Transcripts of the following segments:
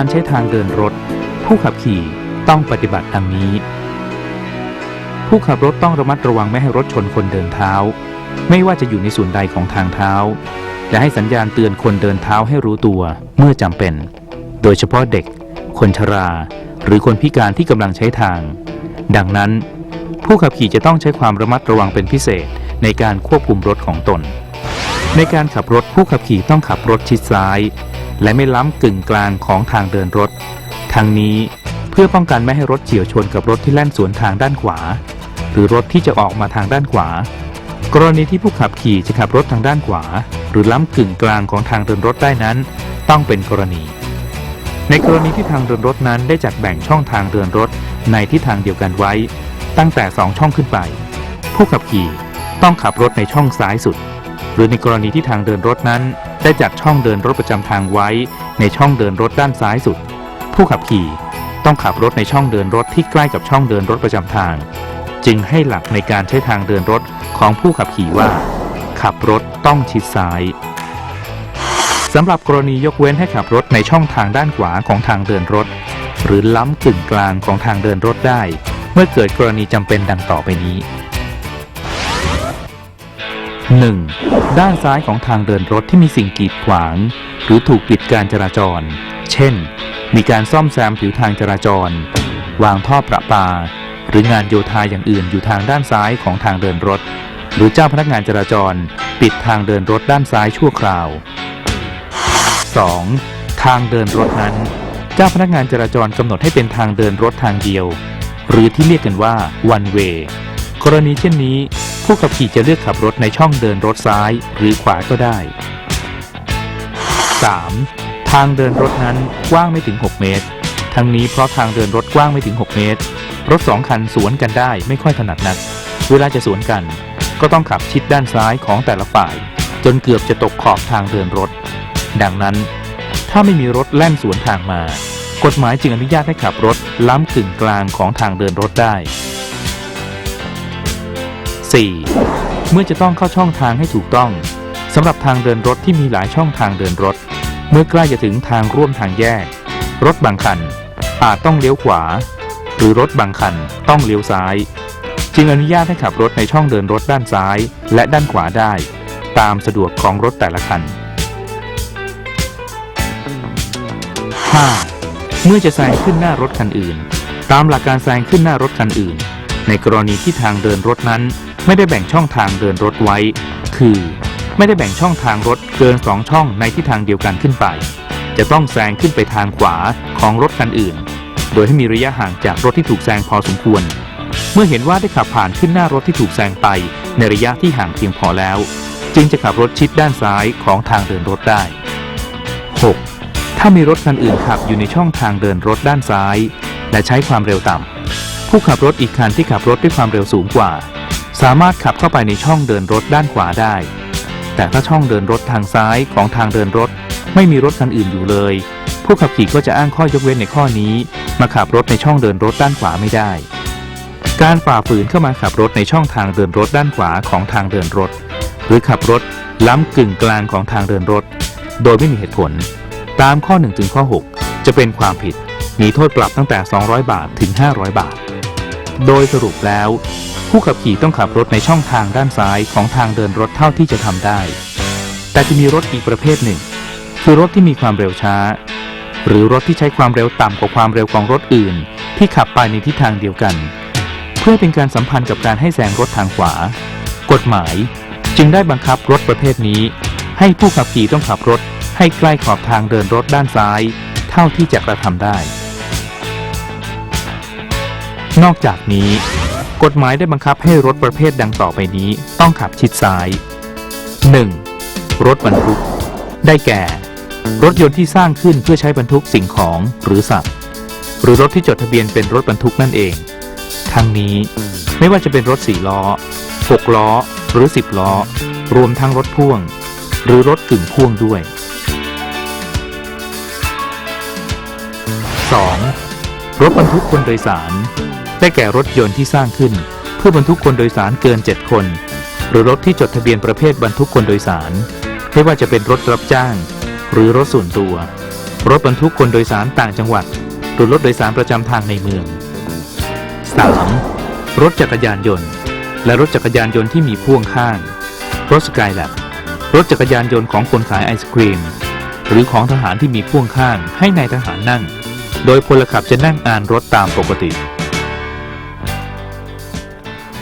การใช้ทางเดินรถ ผู้ขับขี่ต้องปฏิบัติดังนี้ ผู้ขับรถต้องระมัดระวังไม่ให้รถชนคนเดินเท้า ไม่ว่าจะอยู่ในส่วนใดของทางเท้า และให้สัญญาณเตือนคนเดินเท้าให้รู้ตัวเมื่อจำเป็น โดยเฉพาะเด็ก คนชรา หรือคนพิการที่กำลังใช้ทาง ดังนั้น ผู้ขับขี่จะต้องใช้ความระมัดระวังเป็นพิเศษในการควบคุมรถของตน ในการขับรถผู้ขับขี่ต้องขับรถชิดซ้าย และไม่ล้ำกึ่งกลางของทางเดินรถ ทั้งนี้เพื่อป้องกันไม่ให้รถเฉียวชนกับรถที่แล่นสวนทางด้านขวา หรือรถที่จะออกมาทางด้านขวา กรณีที่ผู้ขับขี่จะขับรถทางด้านขวา หรือล้ำกึ่งกลางของทางเดินรถได้นั้น ต้องเป็นกรณี ในกรณีที่ทางเดินรถนั้นได้จัดแบ่งช่องทางเดินรถในทิศทางเดียวกันไว้ ตั้งแต่ 2 ช่องขึ้นไป ผู้ขับขี่ต้องขับรถในช่องซ้ายสุด หรือในกรณีที่ทางเดินรถนั้น ได้จัดช่องเดินรถประจำทางไว้ ในช่องเดินรถด้านซ้ายสุด ผู้ขับขี่ต้องขับรถในช่องเดินรถที่ใกล้กับช่องเดินรถประจำทาง จึงให้หลักในการใช้ทางเดินรถของผู้ขับขี่ว่า ขับรถต้องชิดซ้ายสำหรับกรณียกเว้นให้ขับรถในช่องทางด้านขวาของทางเดินรถ หรือล้ำกึ่งกลางของทางเดินรถได้ เมื่อเกิดกรณีจำเป็นดังต่อไปนี้ 1. ด้านซ้ายของทางเดินรถที่มีสิ่งกีดขวาง หรือถูกปิดการจราจร เช่น มีการซ่อมแซมผิวทางจราจร วางท่อประปา หรืองานโยธาอย่างอื่นอยู่ทางด้านซ้ายของทางเดินรถ หรือเจ้าพนักงานจราจร ปิดทางเดินรถด้านซ้ายชั่วคราว 2. ทางเดินรถนั้น เจ้าพนักงานจราจรกำหนดให้เป็นทางเดินรถทางเดียว หรือที่เรียกกันว่า one way กรณีเช่นนี้ ผู้ขับขี่จะเลือกขับรถในช่องเดินรถซ้ายหรือขวาก็ได้ 3. ทางเดินรถนั้นกว้างไม่ถึง 6 เมตร ทั้งนี้เพราะทางเดินรถกว้างไม่ถึง 6 เมตร รถสองคันสวนกันได้ไม่ค่อยถนัดนัก เวลาจะสวนกัน ก็ต้องขับชิดด้านซ้ายของแต่ละฝ่าย จนเกือบจะตกขอบทางเดินรถ ดังนั้น ถ้าไม่มีรถแล่นสวนทางมา กฎหมายจึงอนุญาตให้ขับรถล้ำกึ่งกลางของทางเดินรถได้ 4. เมื่อจะต้องเข้าช่องทางให้ถูกต้องสำหรับทางเดินรถที่มีหลายช่องทางเดินรถ เมื่อใกล้จะถึงทางร่วมทางแยก รถบางคัน อาจต้องเลี้ยวขวา หรือรถบางคันต้องเลี้ยวซ้าย จึงอนุญาตให้ขับรถในช่องเดินรถด้านซ้าย และด้านขวาได้ ตามสะดวกของรถแต่ละคัน 5. เมื่อจะแซงขึ้นหน้ารถคันอื่น ตามหลักการแซงขึ้นหน้ารถคันอื่น ในกรณีที่ทางเดินรถนั้น ไม่ได้แบ่งช่องทางเดินรถไว้ คือ ไม่ได้แบ่งช่องทางรถเกินสองช่องในทิศทางเดียวกันขึ้นไป จะต้องแซงขึ้นไปทางขวาของรถคันอื่น โดยให้มีระยะห่างจากรถที่ถูกแซงพอสมควร เมื่อเห็นว่าได้ขับผ่านขึ้นหน้ารถที่ถูกแซงไป ในระยะที่ห่างเพียงพอแล้ว จึงจะขับรถชิดด้านซ้ายของทางเดินรถได้ 6. ถ้ามีรถคันอื่นขับอยู่ในช่องทางเดินรถด้านซ้าย และใช้ความเร็วต่ำผู้ขับรถอีกคันที่ขับรถด้วยความเร็วสูงกว่า สามารถขับเข้าไปในช่องเดินรถด้านขวาได้ แต่ถ้าช่องเดินรถทางซ้ายของทางเดินรถ ไม่มีรถคันอื่นอยู่เลย ผู้ขับขี่ก็จะอ้างข้อยกเว้นในข้อนี้ มาขับรถในช่องเดินรถด้านขวาไม่ได้ การฝ่าฝืนเข้ามาขับรถในช่องทางเดินรถด้านขวาของทางเดินรถ หรือขับรถล้ำกึ่งกลางของทางเดินรถ โดยไม่มีเหตุผล ตามข้อ1ถึงข้อ 6 จะเป็นความผิด มีโทษปรับตั้งแต่ 200 บาทถึง 500 บาท โดยสรุปแล้ว ผู้ขับขี่ต้องขับรถในช่องทางด้านซ้ายของทางเดินรถเท่าที่จะทำได้ แต่จะมีรถอีกประเภทหนึ่ง คือรถที่มีความเร็วช้า หรือรถที่ใช้ความเร็วต่ำกว่าความเร็วของรถอื่น ที่ขับไปในทิศทางเดียวกัน เพื่อเป็นการสัมพันธ์กับการให้แซงรถทางขวา กฎหมายจึงได้บังคับรถประเภทนี้ ให้ผู้ขับขี่ต้องขับรถให้ใกล้ขอบทางเดินรถด้านซ้าย เท่าที่จะกระทำได้ นอกจากนี้ กฎหมายได้บังคับให้รถประเภทดังต่อไปนี้ ต้องขับชิดซ้าย 1. รถบรรทุก ได้แก่ รถยนต์ที่สร้างขึ้นเพื่อใช้บรรทุกสิ่งของหรือสัตว์ หรือรถที่จดทะเบียนเป็นรถบรรทุกนั่นเอง ทั้งนี้ไม่ว่าจะเป็นรถสี่ล้อ 6 ล้อ หรือ 10 ล้อ รวมทั้งรถพ่วง หรือรถกึ่งพ่วงด้วย 2. รถบรรทุกคนโดยสาร ได้แก่รถยนต์ที่สร้างขึ้น เพื่อบรรทุกคนโดยสารเกิน 7 คน หรือรถที่จดทะเบียนประเภทบรรทุกคนโดยสาร ไม่ว่าจะเป็นรถรับจ้าง หรือรถส่วนตัว รถบรรทุกคนโดยสารต่างจังหวัด หรือรถโดยสารประจำทางในเมือง 3. รถจักรยานยนต์ และรถจักรยานยนต์ที่มีพ่วงข้าง รถสกายแลบรถจักรยานยนต์ของคนขายไอศครีม หรือของทหารที่มีพ่วงข้างให้นายทหารนั่ง โดยพลขับจะนั่งอ่านรถตามปกติ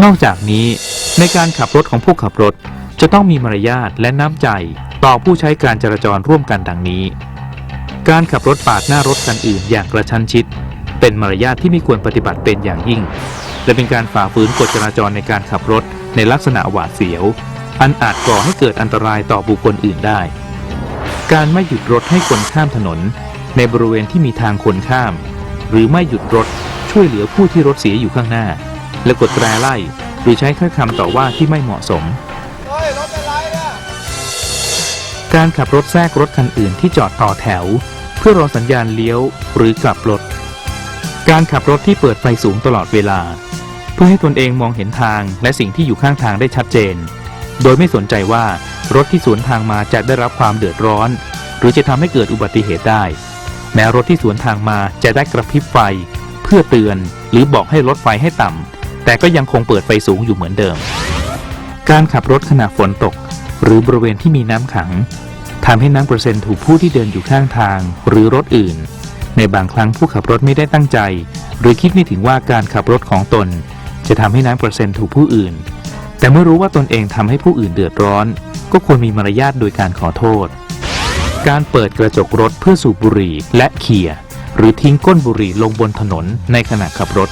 นอกจากนี้ ในการขับรถของผู้ขับรถ จะต้องมีมารยาทและน้ำใจต่อผู้ใช้การจราจรร่วมกันดังนี้ การขับรถปาดหน้ารถคันอื่นอย่างกระชั้นชิด เป็นมารยาทที่ไม่ควรปฏิบัติเป็นอย่างยิ่ง และเป็นการฝ่าฝืนกฎจราจรในการขับรถในลักษณะหวาดเสียว อันอาจก่อให้เกิดอันตรายต่อบุคคลอื่นได้ การไม่หยุดรถให้คนข้ามถนน ในบริเวณที่มีทางคนข้าม หรือไม่หยุดรถช่วยเหลือผู้ที่รถเสียอยู่ข้างหน้า และกดแตรไล่ หรือใช้ถ้อยคำต่อว่าที่ไม่เหมาะสม การขับรถแทรกรถคันอื่นที่จอดต่อแถว เพื่อรอสัญญาณเลี้ยวหรือกลับรถ การขับรถที่เปิดไฟสูงตลอดเวลา เพื่อให้ตนเองมองเห็นทางและสิ่งที่อยู่ข้างทางได้ชัดเจน โดยไม่สนใจว่ารถที่สวนทางมาจะได้รับความเดือดร้อน หรือจะทำให้เกิดอุบัติเหตุได้ แม้รถที่สวนทางมาจะได้กระพริบไฟ เพื่อเตือนหรือบอกให้ลดไฟให้ต่ำ แต่ก็ยังคงเปิดไฟสูงอยู่เหมือนเดิม การขับรถขณะฝนตก หรือบริเวณที่มีน้ำขังทำให้น้ำกระเซ็นถูกผู้ที่เดินอยู่ข้างทาง หรือรถอื่น ในบางครั้งผู้ขับรถไม่ได้ตั้งใจ หรือคิดไม่ถึงว่าการขับรถของตน จะทำให้น้ำกระเซ็นถูกผู้อื่น แต่เมื่อรู้ว่าตนเองทำให้ผู้อื่นเดือดร้อน ก็ควรมีมารยาทโดยการขอโทษ การเปิดกระจกรถเพื่อสูบบุหรี่และเขี่ยหรือทิ้งก้นบุหรี่ลงบนถนนในขณะขับรถ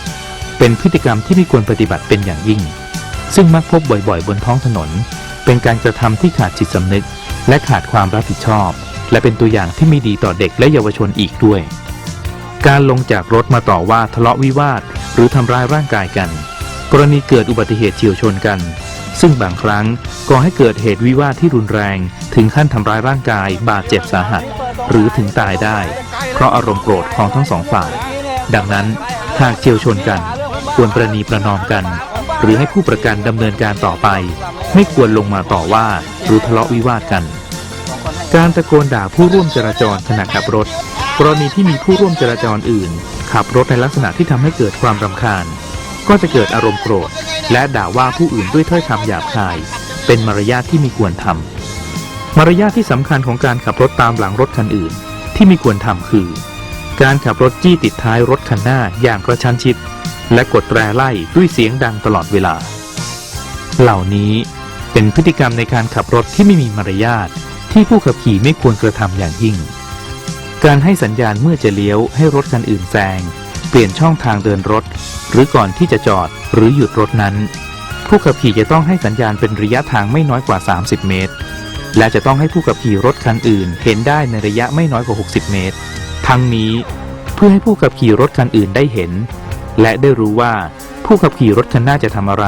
เป็นพฤติกรรมที่ไม่ควรปฏิบัติเป็นอย่างยิ่ง ซึ่งมักพบบ่อยๆ บนท้องถนน เป็นการกระทำที่ขาดจิตสำนึก และขาดความรับผิดชอบ และเป็นตัวอย่างที่ไม่ดีต่อเด็กและเยาวชนอีกด้วย การลงจากรถมาต่อว่าทะเลาะวิวาท หรือทำร้ายร่างกายกัน กรณีเกิดอุบัติเหตุเฉียวชนกัน ซึ่งบางครั้งก่อให้เกิดเหตุวิวาทที่รุนแรง ถึงขั้นทำร้ายร่างกาย บาดเจ็บสาหัส หรือถึงตายได้ เพราะอารมณ์โกรธของทั้งสองฝ่าย ดังนั้นหากเฉียวชนกัน ควรประนีประนอมกัน หรือให้ผู้ประกันดำเนินการต่อไป ไม่ควรลงมาต่อว่าหรือทะเลาะวิวาทกัน การตะโกนด่าผู้ร่วมจราจรขณะขับรถ กรณีที่มีผู้ร่วมจราจรอื่น ขับรถในลักษณะที่ทำให้เกิดความรำคาญ ก็จะเกิดอารมณ์โกรธ และด่าว่าผู้อื่นด้วยถ้อยคำหยาบคาย เป็นมารยาทที่มีควรทำมารยาทที่สำคัญของการขับรถตามหลังรถคันอื่น ที่ม่ควรทำคือการขับรถจี้ติดท้ายรถคันหน้าอย่างกระชั้นชิด และกดแตรไล่ด้วยเสียงดังตลอดเวลา เหล่านี้เป็นพฤติกรรมในการขับรถที่ไม่มีมารยาทที่ผู้ขับขี่ไม่ควรกระทำอย่างยิ่ง การให้สัญญาณเมื่อจะเลี้ยวให้รถคันอื่นแซง เปลี่ยนช่องทางเดินรถ หรือก่อนที่จะจอดหรือหยุดรถนั้น ผู้ขับขี่จะต้องให้สัญญาณเป็นระยะทางไม่น้อยกว่า 30 เมตร และจะต้องให้ผู้ขับขี่รถคันอื่น เห็นได้ในระยะไม่น้อยกว่า 60 เมตร ทั้งนี้เพื่อให้ผู้ขับขี่รถคันอื่นได้เห็น และได้รู้ว่าผู้ขับขี่รถคันหน้าจะทำอะไร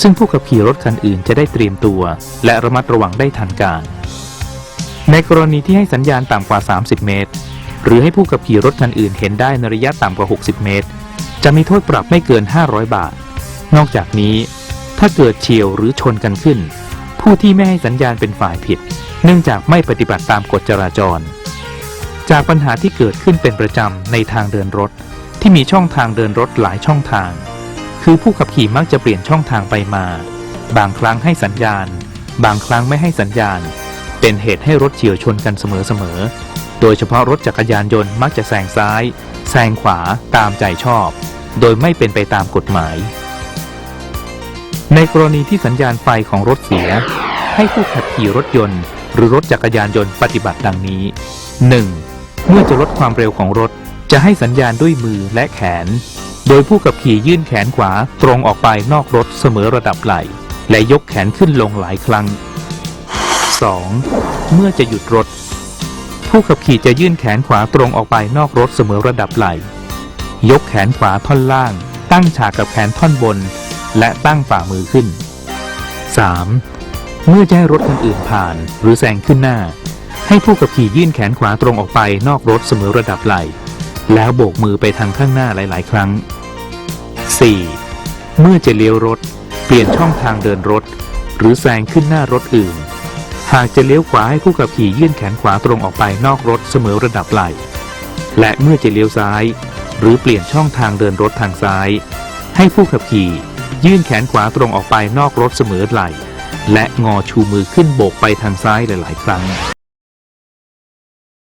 ซึ่งผู้ขับขี่รถคันอื่นจะได้เตรียมตัว และระมัดระวังได้ทันการ ในกรณีที่ให้สัญญาณต่ำกว่า 30 เมตร หรือให้ผู้ขับขี่รถคันอื่นเห็นได้ในระยะต่ำกว่า 60 เมตร จะมีโทษปรับไม่เกิน 500 บาท นอกจากนี้ ถ้าเกิดเฉียวหรือชนกันขึ้น ผู้ที่ไม่ให้สัญญาณเป็นฝ่ายผิด เนื่องจากไม่ปฏิบัติตามกฎจราจร จากปัญหาที่เกิดขึ้นเป็นประจำในทางเดินรถ ที่มีช่องทางเดินรถหลายช่องทาง คือผู้ขับขี่มักจะเปลี่ยนช่องทางไปมา บางครั้งให้สัญญาณ บางครั้งไม่ให้สัญญาณ เป็นเหตุให้รถเฉียวชนกันเสมอๆ โดยเฉพาะรถจักรยานยนต์มักจะแซงซ้าย แซงขวาตามใจชอบ โดยไม่เป็นไปตามกฎหมาย ในกรณีที่สัญญาณไฟของรถเสีย ให้ผู้ขับขี่รถยนต์ หรือรถจักรยานยนต์ปฏิบัติดังนี้ 1. เมื่อจะลดความเร็วของรถ จะให้สัญญาณด้วยมือและแขน โดยผู้ขับขี่ยื่นแขนขวาตรงออกไปนอกรถเสมอระดับไหล่ และยกแขนขึ้นลงหลายครั้ง 2. เมื่อจะหยุดรถ ผู้ขับขี่จะยื่นแขนขวาตรงออกไปนอกรถเสมอระดับไหล่ยกแขนขวาท่อนล่าง ตั้งฉากกับแขนท่อนบน และตั้งฝ่ามือขึ้น 3. เมื่อจะให้รถคันอื่นผ่าน หรือแซงขึ้นหน้า ให้ผู้ขับขี่ยื่นแขนขวาตรงออกไปนอกรถเสมอระดับไหล่ แล้วโบกมือไปทางข้างหน้าหลาย ๆ ครั้ง 4. เมื่อจะเลี้ยวรถ เปลี่ยนช่องทางเดินรถ หรือแซงขึ้นหน้ารถอื่น หากจะเลี้ยวขวาให้ผู้ขับขี่ยื่นแขนขวาตรงออกไปนอกรถเสมอระดับไหล่ และเมื่อจะเลี้ยวซ้าย หรือเปลี่ยนช่องทางเดินรถทางซ้าย ให้ผู้ขับขี่ยื่นแขนขวาตรงออกไปนอกรถเสมอไหล่ และงอชูมือขึ้นโบกไปทางซ้ายหลาย ๆ ครั้ง